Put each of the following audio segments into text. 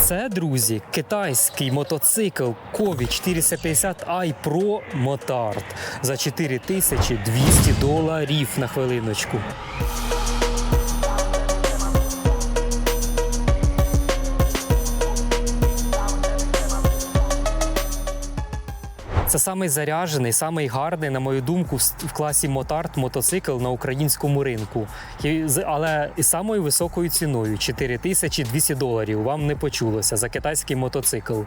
Це, друзі, китайський мотоцикл Кові 450i Pro Motard за 4200 доларів на хвилиночку. Це самий заряджений, самий гарний, на мою думку, в класі мотард мотоцикл на українському ринку. Але і самою високою ціною 4200 доларів. Вам не почулося за китайський мотоцикл.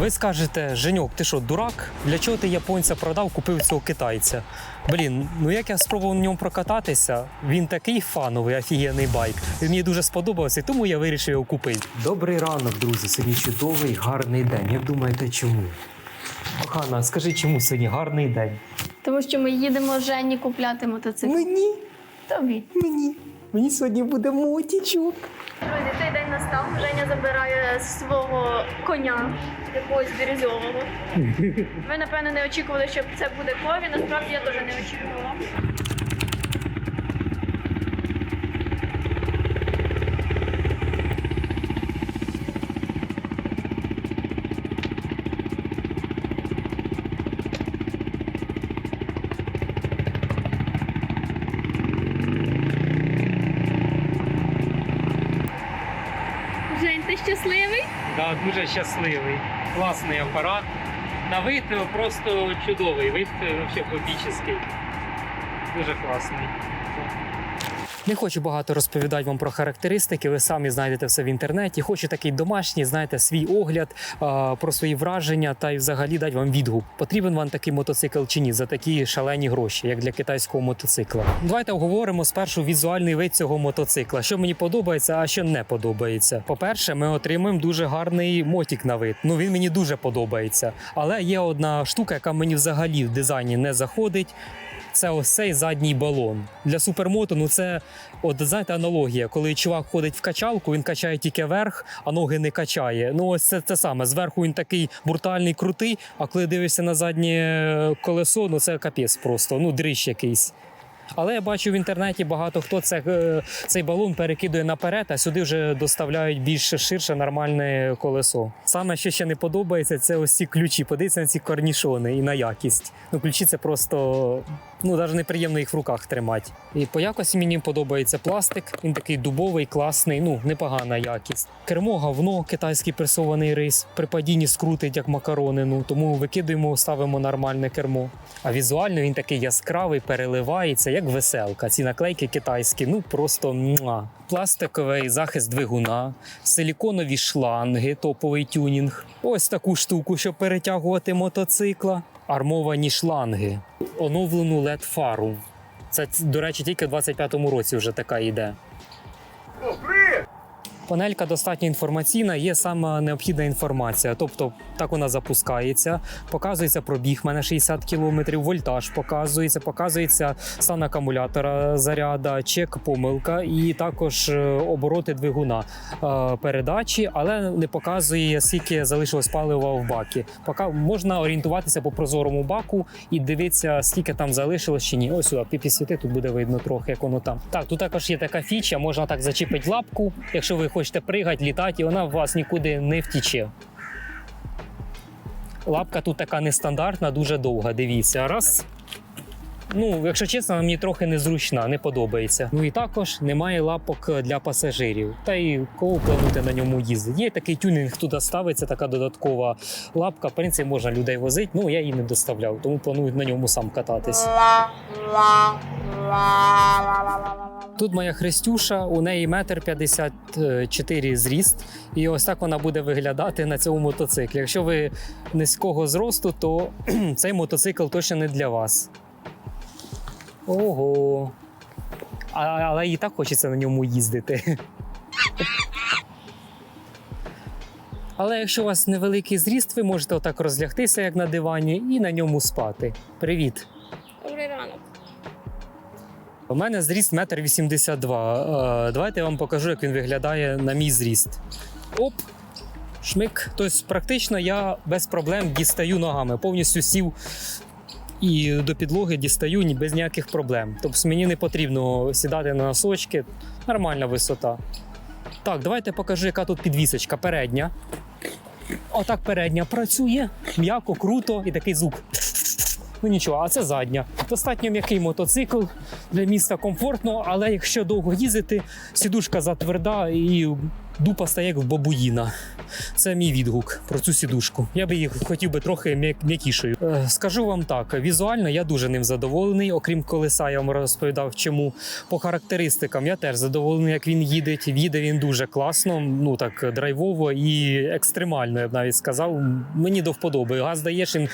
Ви скажете, Женьок, ти що, дурак? Для чого ти японця продав, купив цього китайця? Блін, ну як я спробував на ньому прокататися, він такий фановий, офігенний байк. Він мені дуже сподобався, тому я вирішив його купити. Добрий ранок, друзі. Сьогодні чудовий, гарний день. Як думаєте, чому? Кохана, скажи, чому сьогодні гарний день? Тому що ми їдемо Жені купляти мотоцикл. Мені, Тобі. мені, мені сьогодні буде мотічок. Друзі, той день настав. Женя забирає свого коня якогось бірюзового. Ви, напевно, не очікували, що це буде кові. Насправді я теж не очікувала. Жень, ти щасливий? Так, дуже щасливий. Класний апарат. На вид е, просто чудовий. Вид е, взагалі бомбічний. Дуже класний. Не хочу багато розповідати вам про характеристики. Ви самі знайдете все в інтернеті. Хочу такий домашній, знаєте, свій огляд про свої враження та й взагалі дати вам відгук. Потрібен вам такий мотоцикл чи ні за такі шалені гроші, як для китайського мотоцикла. Давайте обговоримо спершу візуальний вид цього мотоцикла. Що мені подобається, а що не подобається. По-перше, ми отримуємо дуже гарний мотик на вид. Ну він мені дуже подобається. Але є одна штука, яка мені взагалі в дизайні не заходить це ось цей задній балон. Для супермото, ну це от знаєте, аналогія. Коли чувак ходить в качалку, він качає тільки верх, а ноги не качає. Ну ось це те саме. Зверху він такий брутальний, крутий. А коли дивишся на заднє колесо, ну це капець просто, ну дрищ якийсь. Але я бачу в інтернеті багато хто це, е, цей балон перекидує наперед, а сюди вже доставляють більш ширше нормальне колесо. Саме що ще не подобається, це ось ці ключі. Подивіться на ці корнішони і на якість. Ну, ключі це просто ну навіть неприємно їх в руках тримати. І по якості мені подобається пластик. Він такий дубовий, класний, ну непогана якість. Кермо говно, китайський пресований рис. При падінні скрутить як макарони. Ну тому викидуємо, ставимо нормальне кермо. А візуально він такий яскравий, переливається, як веселка. Ці наклейки китайські, ну просто муа. Пластиковий захист двигуна, силіконові шланги, топовий тюнінг. Ось таку штуку, щоб перетягувати мотоцикла. Армовані шланги, оновлену led фару. Це, до речі, тільки в 25-му році вже така йде. Панелька достатньо інформаційна, є сама необхідна інформація. Тобто, так вона запускається, показується пробіг, мене 60 км, вольтаж показується, показується стан акумулятора заряда, чек, помилка, і також е, обороти двигуна е, передачі, але не показує, скільки залишилось палива в бакі. Пока можна орієнтуватися по прозорому баку і дивитися, скільки там залишилось чи ні. Ось сюди піпі світи, тут буде видно трохи, як воно там. Так, тут також є така фіча, можна так зачепити лапку, якщо ви хочете пригати, літати, і вона в вас нікуди не втіче. Лапка тут така нестандартна, дуже довга. Дивіться. Раз. Ну, якщо чесно, мені трохи незручна, не подобається. Ну і також немає лапок для пасажирів. Та й кого плануєте на ньому їздити. Є такий тюнінг, туди ставиться така додаткова лапка. В принципі, можна людей возити. Ну я її не доставляв, тому планую на ньому сам кататись. Тут моя хрестюша, у неї метр 54 зріст, і ось так вона буде виглядати на цьому мотоциклі. Якщо ви низького зросту, то цей мотоцикл точно не для вас. Ого. А, але і так хочеться на ньому їздити. Але якщо у вас невеликий зріст, ви можете отак розлягтися, як на дивані, і на ньому спати. Привіт! У мене зріст 1,82 м. Е, Давайте я вам покажу, як він виглядає на мій зріст. Оп! Шмик. Тобто, практично я без проблем дістаю ногами, повністю сів і до підлоги дістаю без ніяких проблем. Тобто мені не потрібно сідати на носочки, нормальна висота. Так, давайте покажу, яка тут підвісочка передня. Отак передня працює, м'яко, круто і такий звук. Ну нічого, а це задня. Достатньо м'який мотоцикл для міста комфортно, але якщо довго їздити, сідушка затверда і дупа стає як в бабуїна. Це мій відгук про цю сідушку. Я би їх хотів би трохи м'якішою. Е, Скажу вам так: візуально я дуже ним задоволений. Окрім колеса, я вам розповідав, чому по характеристикам я теж задоволений, як він їде. Їде він дуже класно, ну так драйвово і екстремально, я б навіть сказав. Мені до вподоби. Газ даєш, він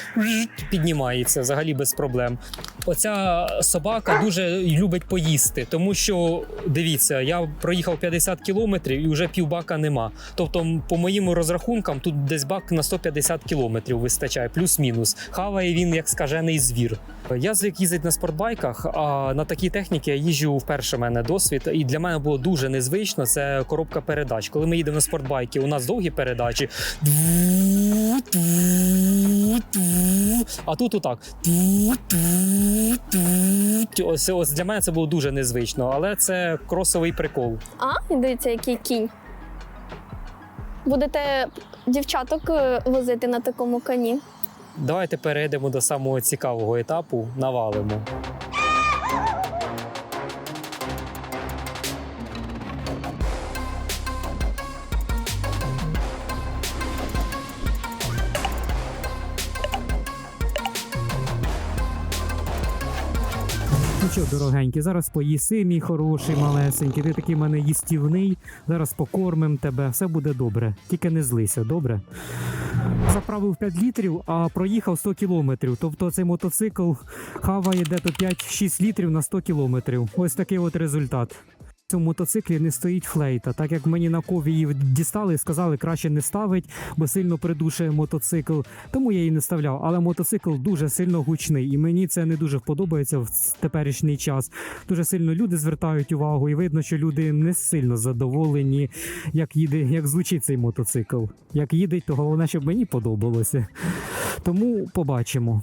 піднімається взагалі без проблем. Оця собака дуже любить поїсти, тому що дивіться, я проїхав 50 кілометрів і вже півбака нема. Тобто, по моїм розрахункам, тут десь бак на 150 кілометрів вистачає, плюс-мінус. Хаває він як скажений звір. Я звик їздити на спортбайках, а на такій техніці я їжджу вперше в мене досвід. І для мене було дуже незвично. Це коробка передач. Коли ми їдемо на спортбайки, у нас довгі передачі. А тут отак. Ось, ось для мене це було дуже незвично, але це кросовий прикол. А, дивіться, який кінь. Будете дівчаток е, возити на такому коні. Давайте перейдемо до самого цікавого етапу. Навалимо. Що, дорогенький, зараз поїси, мій хороший, малесенький. Ти такий в мене їстівний. Зараз покормим тебе, все буде добре. Тільки не злися, добре? Заправив 5 літрів, а проїхав 100 кілометрів. Тобто цей мотоцикл хаває дето 5-6 літрів на 100 кілометрів. Ось такий от результат. Цьому мотоциклі не стоїть флейта, так як мені на кові її дістали, сказали краще не ставить, бо сильно придушує мотоцикл. Тому я її не ставляв. Але мотоцикл дуже сильно гучний, і мені це не дуже подобається в теперішній час. Дуже сильно люди звертають увагу, і видно, що люди не сильно задоволені, як їде, як звучить цей мотоцикл. Як їде, то головне, щоб мені подобалося. Тому побачимо.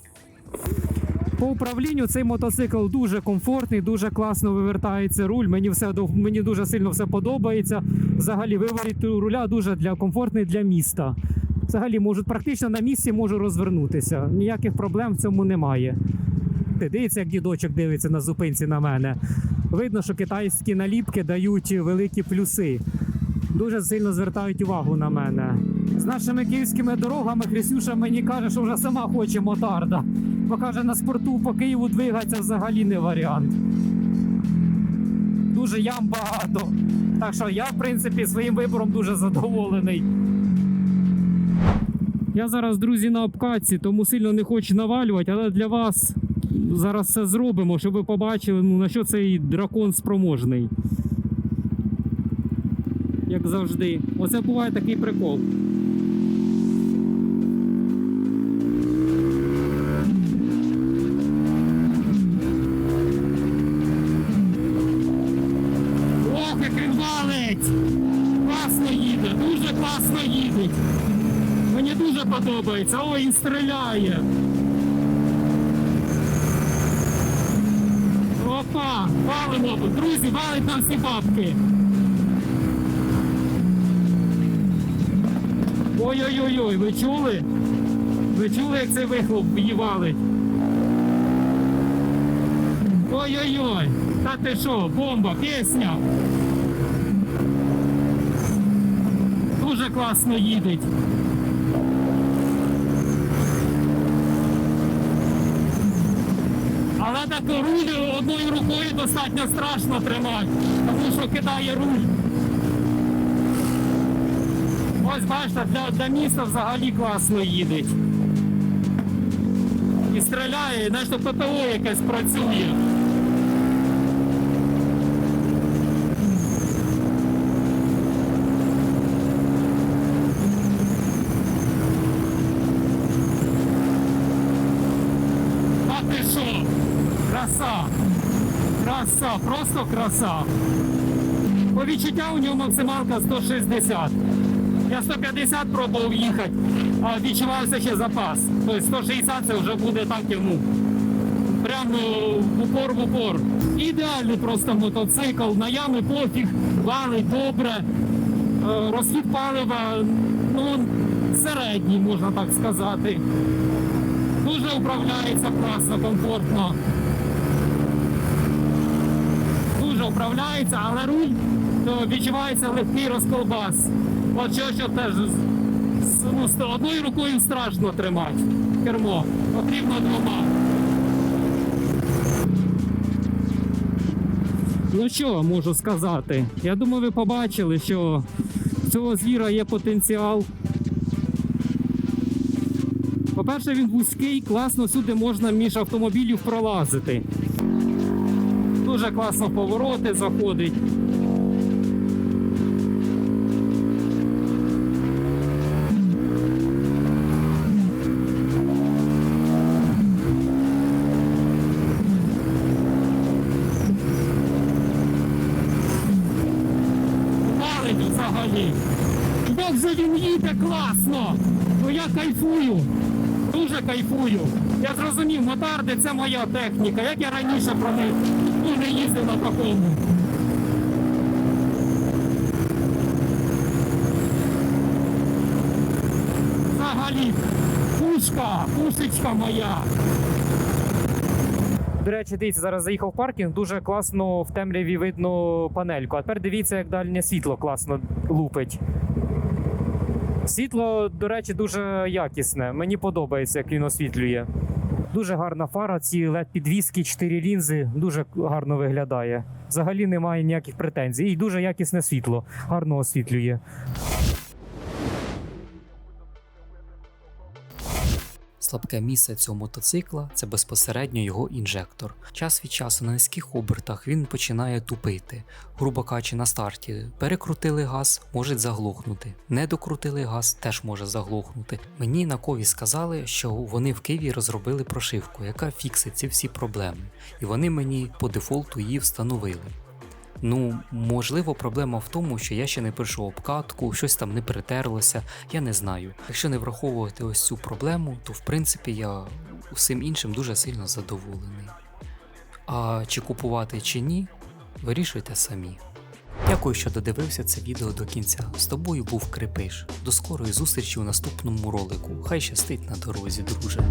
По управлінню цей мотоцикл дуже комфортний, дуже класно вивертається руль. Мені все мені дуже сильно все подобається. Взагалі, виворіт руля дуже для комфортний для міста. Взагалі, можуть практично на місці можу розвернутися. Ніяких проблем в цьому немає. Ти Дивіться, як дідочок дивиться на зупинці на мене. Видно, що китайські наліпки дають великі плюси. Дуже сильно звертають увагу на мене. З нашими київськими дорогами Хрисюша мені каже, що вже сама хоче мотарда. Бо каже, на спорту по Києву двигатися взагалі не варіант. Дуже ям багато. Так що я, в принципі, своїм вибором дуже задоволений. Я зараз, друзі, на обкатці, тому сильно не хочу навалювати, але для вас зараз все зробимо, щоб ви побачили, ну, на що цей дракон спроможний. Як завжди. Оце буває такий прикол. Подобається. Ой, він стріляє. Опа! Валимо! Друзі, валить нам всі бабки. Ой-ой-ой, ви чули? Ви чули, як цей вихлоп її? Ой-ой-ой! Та ти що, бомба, пісня! Дуже класно їдеть. Але так руль одною рукою достатньо страшно тримати, тому що кидає руль. Ось бачите, для, для міста взагалі класно їде. І стріляє, і наче ППО якесь працює. А ти що? Краса! Краса, просто краса. По відчуття у нього максималка 160. Я 150 пробував їхати, а відчувався ще запас. Тобто 160 це вже буде так йому. Прямо в упор в упор. Ідеальний просто мотоцикл, на ями пофіг, валить добре. Е, Розхід палива ну, середній, можна так сказати. Дуже управляється класно, комфортно. Дуже управляється, але руль то відчувається легкий розколбас. От що, що теж ну, одною рукою страшно тримати кермо. Потрібно двома. Ну що можу сказати? Я думаю, ви побачили, що в цього звіра є потенціал. По-перше, він вузький, класно сюди можна між автомобілів пролазити. Дуже класно повороти заходить. Взагалі. Як же він класно! Ну я кайфую. Дуже кайфую. Я зрозумів, мотарди це моя техніка. Як я раніше про них не їздив на такому. Взагалі, пушка, пушечка моя. До речі, дивіться, зараз заїхав в паркінг, дуже класно в темряві видно панельку. А тепер дивіться, як дальнє світло класно лупить. Світло, до речі, дуже якісне. Мені подобається, як він освітлює. Дуже гарна фара, ці led підвіски, 4 лінзи, дуже гарно виглядає. Взагалі немає ніяких претензій. І дуже якісне світло, гарно освітлює. Слабке місце цього мотоцикла це безпосередньо його інжектор. Час від часу на низьких обертах він починає тупити. Грубо кажучи, на старті перекрутили газ, може заглохнути. Не докрутили газ, теж може заглохнути. Мені на кові сказали, що вони в Києві розробили прошивку, яка фіксить ці всі проблеми, і вони мені по дефолту її встановили. Ну, можливо, проблема в тому, що я ще не пройшов обкатку, щось там не притерлося, я не знаю. Якщо не враховувати ось цю проблему, то в принципі я усім іншим дуже сильно задоволений. А чи купувати чи ні, вирішуйте самі. Дякую, що додивився це відео до кінця. З тобою був Крипиш. До скорої зустрічі у наступному ролику. Хай щастить на дорозі, друже.